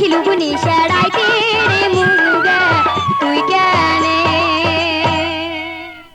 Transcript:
হিলুগুনি